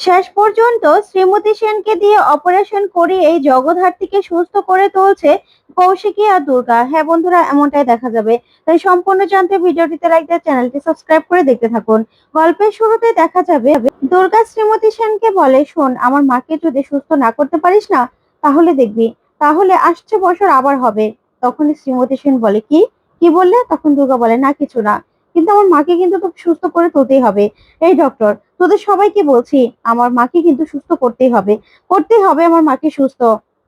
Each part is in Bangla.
শেষ পর্যন্ত শ্রীমতী সেনকে দিয়ে অপারেশন করিয়ে এই জগদ্ধাত্রীকে সুস্থ করে তুলছে কৌশিকী আর দুর্গা। হ্যাঁ বন্ধুরা, এমনটাই দেখা যাবে। তাই সম্পূর্ণ জানতে ভিডিওটিতে লাইক দিয়ে চ্যানেলটি সাবস্ক্রাইব করে দেখতে থাকুন। গল্পের শুরুতে দেখা যাবে, দুর্গা শ্রীমতী সেনকে বলে, শোন, আমার মাকে যদি সুস্থ না করতে পারিস না, তাহলে দেখবি, তাহলে আসছে বছর আবার হবে। তখন শ্রীমতী সেন বলে, কি? কি বললে? তখন দুর্গা বলে, না, কিছু না। কিন্তু আমার মাকে কিন্তু সুস্থ করে তুলতেই হবে। এই ডক্টর তোদের সবাইকে বলছি, আমার মাকে কিন্তু সুস্থ করতেই হবে। করতেই হবে আমার মাকে সুস্থ।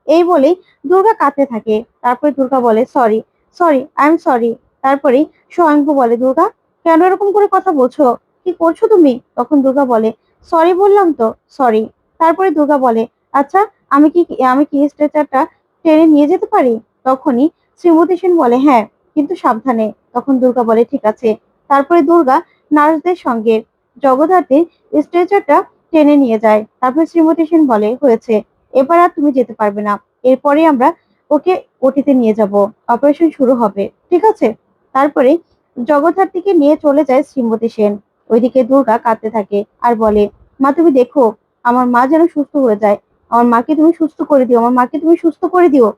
এই বলেই দুর্গা কাঁদতে থাকে। তারপরে দুর্গা বলে sorry sorry I am sorry তারপরে স্বয়ংভু বলে, দুর্গা, কেন এরকম করে কথা বলছো? কি করছ তুমি? তখন দুর্গা বলে সরি বললাম তো সরি তারপরে দুর্গা বলে আচ্ছা আমি কি আমি কি স্ট্রেচারটা ট্রেনে নিয়ে যেতে পারি? তখনই শ্রীমতী সেন বলে হ্যাঁ কিন্তু সাবধানে। তখন দুর্গা বলে, ঠিক আছে। তারপরে দুর্গা নার্সদের সঙ্গে জগদ্ধাত্রীর স্ট্রেচারটা টেনে নিয়ে যায়। তারপর শ্রীমতী সেন বলে, হয়েছে। এবার আর তুমি যেতে পারবে না। এরপরে আমরা ওকে ওটিতে নিয়ে যাব। অপারেশন শুরু হবে। ঠিক আছে? তারপরে জগদ্ধাত্রীকে নিয়ে চলে যায় শ্রীমতী সেন। ওইদিকে দুর্গা কাঁদতে থাকে আর বলে, মা, তুমি দেখো, আমার মা যেন সুস্থ হয়ে যায়। আমার মাকে তুমি সুস্থ করে দিও। আমার মাকে তুমি সুস্থ করে দিও।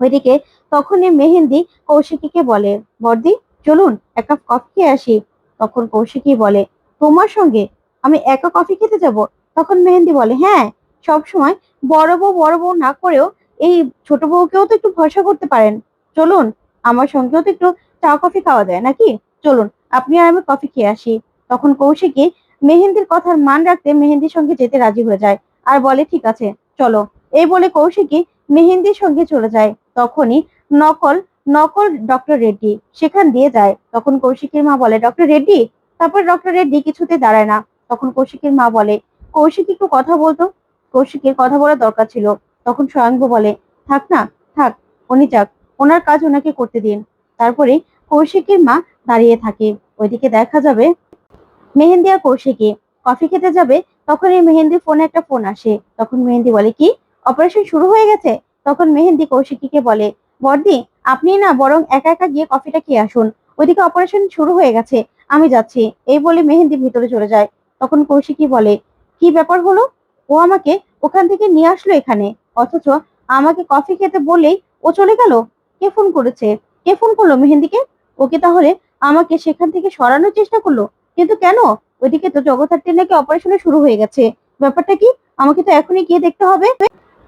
ওইদিকে তখনই মেহেন্দি কৌশিকীকে বলে বর্দি চলুন, এক কাপ কফি খেয়ে আসি। তখন কৌশিকী বলে তোমার সঙ্গে আমি একা কফি খেতে যাব? তখন মেহেন্দি বলে হ্যাঁ সব সময় বড় বউ বড় বউ না করেও এই ছোট বউকেও তো একটু ভরসা করতে পারেন। চলুন, আমার সঙ্গেও তো একটু চা কফি খাওয়া যায়, নাকি? চলুন, আপনি আর আমি কফি খেয়ে আসি। তখন কৌশিকী মেহেন্দির কথার মান রাখতে মেহেন্দির সঙ্গে যেতে রাজি হয়ে যায় আর বলে, ঠিক আছে, চলো। এই বলে কৌশিকী মেহেন্দির সঙ্গে চলে যায়। তখনই নকল নকল ডক্টর রেড্ডি সেখান দিয়ে যায়। তখন কৌশিকীর মা বলে, ডক্টর রেড্ডি তারপর ডক্টর রেড্ডি কিছুতে দাঁড়ায় না। তখন কৌশিকীর মা বলে, কৌশিক একটু কথা বলতো? কৌশিকের কথা বলার দরকার ছিল। তখন স্বয়ংভু বলে, থাক না, থাক, উনি যাক, ওনার কাজ ওনাকে করতে দিন। তারপরে কৌশিকের মা দাঁড়িয়ে থাকে। ওইদিকে দেখা যাবে মেহেন্দি আর কৌশিকী কফি খেতে যাবে, তখন এই মেহেন্দির ফোনে একটা ফোন আসে। তখন মেহেন্দি বলে, কি? অপারেশন শুরু হয়ে গেছে? তখন মেহেন্দি কৌশিকীকে বলে বর্দি আপনি না বরং একা একা গিয়ে কফিটা খেয়ে আসুন। ওইদিকে অপারেশন শুরু হয়ে গেছে। আমি যাচ্ছি। এই বলে মেহেন্দি ভিতরে চলে যায়। তখন কৌশিকী বলে, কি ব্যাপার হলো? ও আমাকে ওখান থেকে নিয়ে আসলো এখানে। অথচ আমাকে কফি খেতে বলেই ও চলে গেল। কে ফোন করেছে? কে ফোন করল মেহেন্দিকে? ওকে তাহলে আমাকে সেখান থেকে সরানোর চেষ্টা করল? কিন্তু কেন? ওইদিকে তো জগদ্ধাত্রী নাকি অপারেশনে শুরু হয়ে গেছে। ব্যাপারটা কি? আমাকে তো এখনই গিয়ে দেখতে হবে।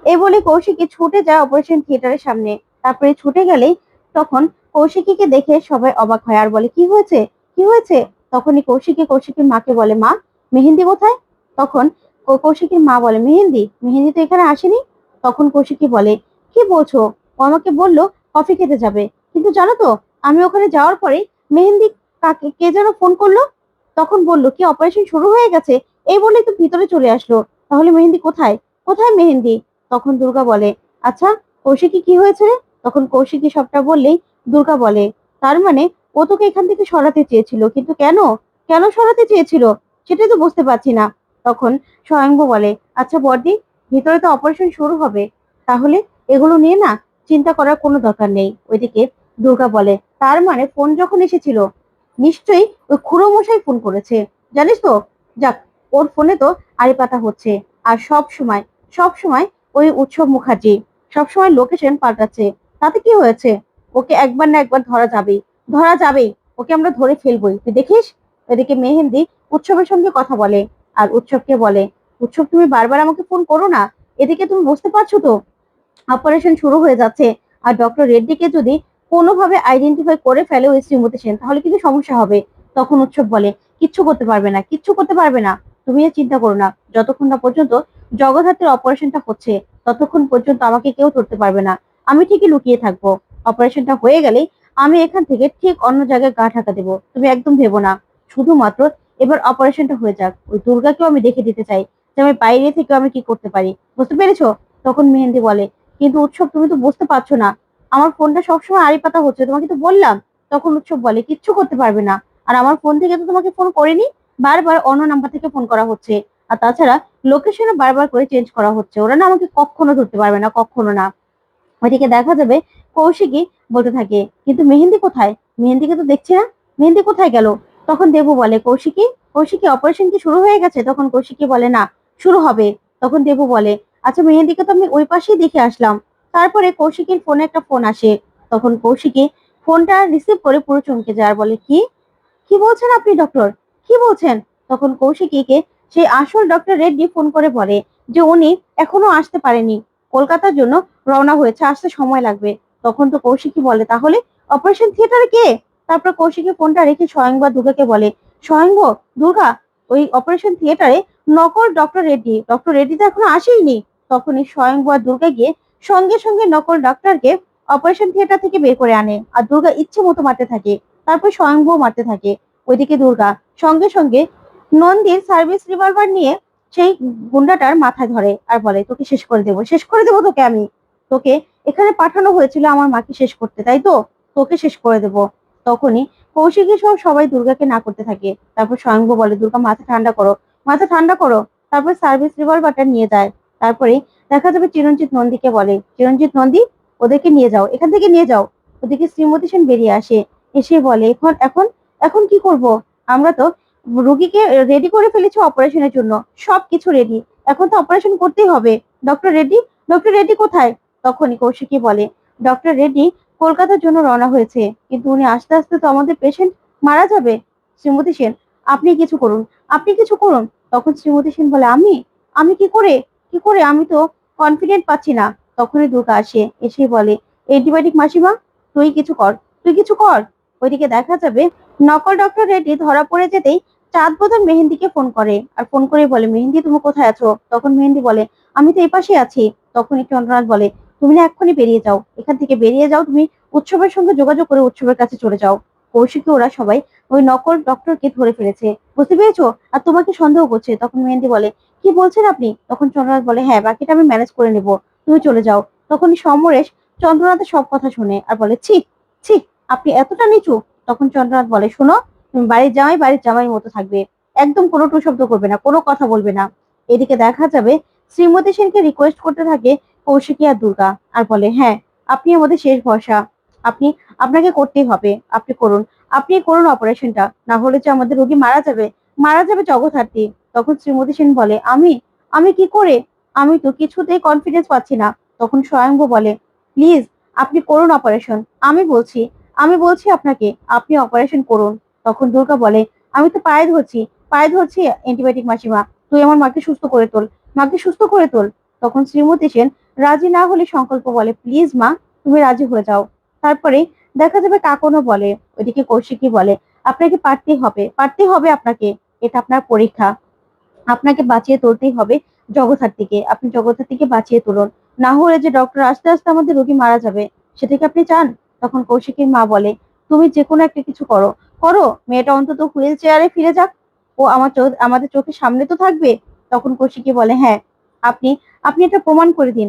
এই বলে কৌশিকী ছুটে যায় অপারেশন থিয়েটারের সামনে। তারপরে ছুটে গেলেই তখন কৌশিকীকে দেখে সবাই অবাক হয়। আর বলে, কি হয়েছে? কি হয়েছে? তখনই কৌশিকী কৌশিকীর মাকে বলে, মা, মেহেন্দি কোথায়? তখন কৌশিকীর মা বলে, মেহেন্দি মেহেন্দি তো এখানে আসেনি? তখন কৌশিকী বলে, কি বলছো? ও আমাকে বলল কফি খেতে যাবে। কিন্তু জানো তো, আমি ওখানে যাওয়ার পরে মেহেন্দি কাকে, কে যেন ফোন করল? তখন বলল, কি অপারেশন শুরু হয়ে গেছে? এই বলে তো ভিতরে চলে আসলো। তাহলে মেহেন্দি কোথায়? কোথায় মেহেন্দি? তখন দুর্গা বলে আচ্ছা কৌশিকী কি হয়েছে তখন কৌশিকী সবটা বললেই দুর্গা বলে, তার মানে ও তোকে এখান থেকে সরাতে চেয়েছিল, কিন্তু কেন? কেন সরাতে চেয়েছিল? সেটাই তো বুঝতে পারছি না। তখন স্বয়ংভু বলে আচ্ছা বর্দি ভিতরে তো অপারেশন শুরু হবে। তাহলে এগুলো নিয়ে না চিন্তা করার কোনো দরকার নেই। ওইদিকে দুর্গা বলে, তার মানে ফোন যখন এসেছিল, নিশ্চয়ই ওই খুড়ো মশাই ফোন করেছে। জানিস তো? যাক, ওর ফোনে তো আড়ি পাতা হচ্ছে। আর সব সময় সব সময় ওই উৎসব মুখার্জি সবসময় লোকেশন পাল্টাচ্ছে। তাতে কি হয়েছে? ওকে একবার না একবার ধরা যাবেই। ধরা যাবেই ওকে আমরা ধরে ফেলবই। তুই দেখিস? এদিকে মেহেন্দি উৎসবের সঙ্গে কথা বলে আর উৎসবকে বলে, উৎসব তুমি বারবার আমাকে ফোন করো না? এদিকে তুমি বুঝতে পারছ তো? অপারেশন শুরু হয়ে যাচ্ছে আর ডক্টর রেড্ডিকে যদি কোনোভাবে আইডেন্টিফাই করে ফেলে ওই শ্রীমতী সেন, তাহলে কিন্তু সমস্যা হবে। তখন উৎসব বলে, কিচ্ছু করতে পারবে না, কিচ্ছু করতে পারবে না। তুমি চিন্তা করো না। যতক্ষণ না পর্যন্ত জগদ্ধাত্রীর অপারেশনটা হচ্ছে, ততক্ষণ পর্যন্ত আমাকে কেউ ধরতে পারবে না। আমি ঠিকই লুকিয়ে থাকব। অপারেশনটা হয়ে গেলেই আমি এখান থেকে ঠিক অন্য জায়গায় গা ঢাকা দেবো। তুমি একদম ভেবো না। শুধুমাত্র এবার অপারেশনটা হয়ে যাক। ওই দুর্গাকেও আমি দেখে দিতে চাই যে আমি বাইরে থেকেও আমি কি করতে পারি। বুঝতে পেরেছ? তখন মেহেন্দি বলে, কিন্তু উৎসব তুমি তো বুঝতে পারছ না। আমার ফোনটা সবসময় আড়ি পাতা হচ্ছে, তোমাকে তো বললাম। তখন উৎসব বলে, কিচ্ছু করতে পারবে না। আর আমার ফোন থেকে তো তোমাকে ফোন করিনি, বারবার অন্য নাম্বার থেকে ফোন করা হচ্ছে। আর তাছাড়া লোকেশনও বারবার করে চেঞ্জ করা হচ্ছে। ওরা না আমাকে কখনো ধরতে পারবে না, কখনো না। ওইদিকে দেখা যাবে কৌশিকী বলতে থাকে, কিন্তু মেহেন্দি কোথায়? মেহেন্দিকে তো দেখছি না। মেহেন্দি কোথায় গেল? তখন দেবু বলে, কৌশিকী কৌশিকী অপারেশন কি শুরু হয়ে গেছে? তখন কৌশিকী বলে, না, শুরু হবে। তখন দেবু বলে আচ্ছা মেহেন্দিকে তো আমি ওই পাশেই দেখে আসলাম। তারপরে কৌশিকের ফোনে একটা ফোন আসে। তখন কৌশিকী ফোনটা রিসিভ করে পুরো চমকে যায় আর বলে, কি? কি বলছেন আপনি ডক্টর কি বলছেন? তখন কৌশিকীকে সেই আসল ডক্টর রেড্ডি ফোন করে বলে যে, উনি এখনও আসতে পারেনি। কলকাতার জন্য রওনা হয়েছে, আসতে সময় লাগবে। তখন তো কৌশিকী বলে, তাহলে অপারেশন থিয়েটারে কে? তারপর কৌশিকী ফোনটা রেখে স্বয়ংবা দুর্গাকে বলে স্বয়ংব দুর্গা, ওই অপারেশন থিয়েটারে নকল ডক্টর রেড্ডি ডক্টর রেড্ডি তো এখনও আসেইনি। তখনই স্বয়ংবর দুর্গা গিয়ে সঙ্গে সঙ্গে নকল ডাক্তারকে অপারেশন থিয়েটার থেকে বের করে আনে, আর দুর্গা ইচ্ছে মতো মারতে থাকে। তারপর স্বয়ংবর মারতে থাকে। ওইদিকে দুর্গা সঙ্গে সঙ্গে নন্দীর সার্ভিস রিভলভার নিয়ে সেই গুন্ডাটার মাথায় ধরে আর বলে, তোকে শেষ করে দেবো, শেষ করে দেবো তোকে আমি। তোকে এখানে পাঠানো হয়েছিল আমার মাকে শেষ করতে, তাই তো? তোকে শেষ করে দেবো। তখনই কৌশিকী সহ সবাই দুর্গাকে না করতে থাকে। তারপর স্বয়ংভ বলে, দুর্গা, মাথা ঠান্ডা করো, মাথা ঠান্ডা করো। তারপর সার্ভিস রিভলভারটা নিয়ে যায়। তারপরে দেখা যাবে চিরঞ্জিত নন্দীকে বলে, চিরঞ্জিত নন্দী, ওদেরকে নিয়ে যাও, এখান থেকে নিয়ে যাও। ওদিকে শ্রীমতী সেন বেরিয়ে আসে। এসে বলে, এখন এখন এখন কি করব? আমরা তো রুগীকে রেডি করে ফেলেছি অপারেশনের জন্য। সবকিছু রেডি এখন তো অপারেশন করতেই হবে। ডক্টর রেডি ডক্টর রেডি কোথায়? তখনই কৌশিকী বলে ডক্টর রেডি কলকাতার জন্য রওনা হয়েছে। কিন্তু উনি আস্তে আস্তে তো আমাদের পেশেন্ট মারা যাবে। শ্রীমতী সেন, আপনি কিছু করুন। আপনি কিছু করুন। তখন শ্রীমতী সেন বলে, আমি? আমি কি করে? কি করে? আমি তো কনফিডেন্ট পাচ্ছি না। তখনই দুর্গা আসে, এসে বলে অ্যান্টিবায়োটিক মাসিমা, তুই কিছু কর। তুই কিছু কর। ওইদিকে দেখা যাবে, নকল ডক্টর রেড্ডি ধরা পড়ে যেতেই চাঁদ বোধন মেহেন্দিকে ফোন করে। আর ফোন করে বলে, মেহেন্দি, তুমি কোথায় আছো? তখন মেহেন্দি বলে, আমি তো এই পাশে আছি তখনই চন্দ্রনাথ বলে, তুমি না এক্ষুনি বেরিয়ে যাও। এখান থেকে বেরিয়ে যাও, তুমি উৎসবের সঙ্গে যোগাযোগ করে উৎসবের কাছে চলে যাও। কৌশিকে ওরা সবাই ওই নকল ডক্টরকে ধরে ফেলেছে। বুঝতে পেরেছ? আর তোমাকে সন্দেহ করছে? তখন মেহেন্দি বলে, কি বলছেন আপনি? তখন চন্দ্রনাথ বলে হ্যাঁ বাকিটা আমি ম্যানেজ করে নেব। তুমি চলে যাও। তখন সমরেশ চন্দ্রনাথের সব কথা শুনে আর বলে, ছি ছি, আপনি এতটা নিচু? তখন চন্দ্রনাথ বলে, শোনো তুমি বাড়ির জামাই বাড়ির জামাই মতো থাকবে। একদম কোনো টু শব্দ করবে না, কোনো কথা বলবে না। এদিকে দেখা যাবে শ্রীমতী সেনকে রিকোয়েস্ট করতে থাকে কৌশিকী আর দুর্গা আর বলে হ্যাঁ আপনি আমাদের শেষ ভরসা। আপনি, আপনাকে করতেই হবে। আপনি করুন। আপনি করুন অপারেশনটা না হলে যে আমাদের রোগী মারা যাবে মারা যাবে জগৎহার্থী তখন শ্রীমতী সেন বলে, আমি আমি কি করে? আমি তো কিছুতেই কনফিডেন্স পাচ্ছি না। তখন স্বয়ংভ বলে, প্লিজ, আপনি করুন অপারেশন আমি বলছি আমি বলছি আপনাকে, আপনি অপারেশন করুন। তখন দুর্গা বলে, আমি তো পায়ে ধরছি পায়ে ধরছি অ্যান্টিবায়োটিক মাসিমা, তুই আমার মাকে সুস্থ করে তোল, মাকে সুস্থ করে তোল। তখন শ্রীমতী সেন, রাজি না হলে সংকল্প বলে, প্লিজ মা, তুমি রাজি হয়ে যাও। তারপরে দেখা যাবে কাকনও বলে, ওইদিকে কৌশিকী বলে, আপনাকে পারতেই হবে পারতেই হবে আপনাকে, এটা আপনার পরীক্ষা। আপনাকে বাঁচিয়ে তুলতেই হবে জগৎহার্থীকে আপনি জগৎহার্থীকে বাঁচিয়ে তুলুন। না হলে যে ডক্টর আস্তে আস্তে আমাদের রোগী মারা যাবে, সেটা কি আপনি চান? তখন কৌশিকীর মা বলে, তুমি যে কোনো একটা কিছু করো করো, মেয়েটা অন্তত হুইল চেয়ারে ফিরে যাক। ও আমার চোখ, আমাদের চোখের সামনে তো থাকবে। তখন কৌশিকী বলে হ্যাঁ আপনি আপনি এটা প্রমাণ করে দিন।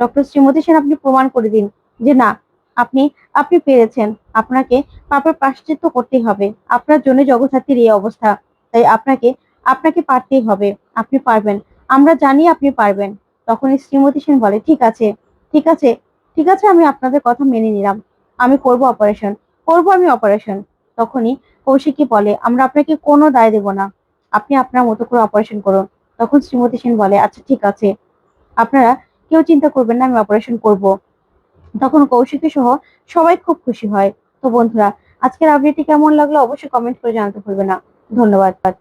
ডক্টর শ্রীমতী সেন, আপনি প্রমাণ করে দিন যে না, আপনি আপনি পেরেছেন। আপনাকে পাপের প্রাশ্চিত্য করতেই হবে। আপনার জন্য জগৎসাথীর এই অবস্থা। তাই আপনাকে আপনাকে পারতেই হবে। আপনি পারবেন। আমরা জানি আপনি পারবেন। তখন শ্রীমতী সেন বলে, ঠিক আছে ঠিক আছে ঠিক আছে, আমি আপনাদের কথা মেনে নিলাম। আমি করব অপারেশন করব আমি অপারেশন তখনই কৌশিকী বলে, আমরা আপনাকে কোনো দায় দেব না। আপনি আপনার মতো করে অপারেশন করুন। তখন শ্রীমতী সেন বলে আচ্ছা ঠিক আছে। আপনারা কেউ চিন্তা করবেন না, আমি অপারেশন করব। তখন কৌশিকী সহ সবাই খুব খুশি হয়। তো বন্ধুরা, আজকের আপডেটটি কেমন লাগল অবশ্যই কমেন্ট করে জানাতে ভুলবে না। ধন্যবাদ।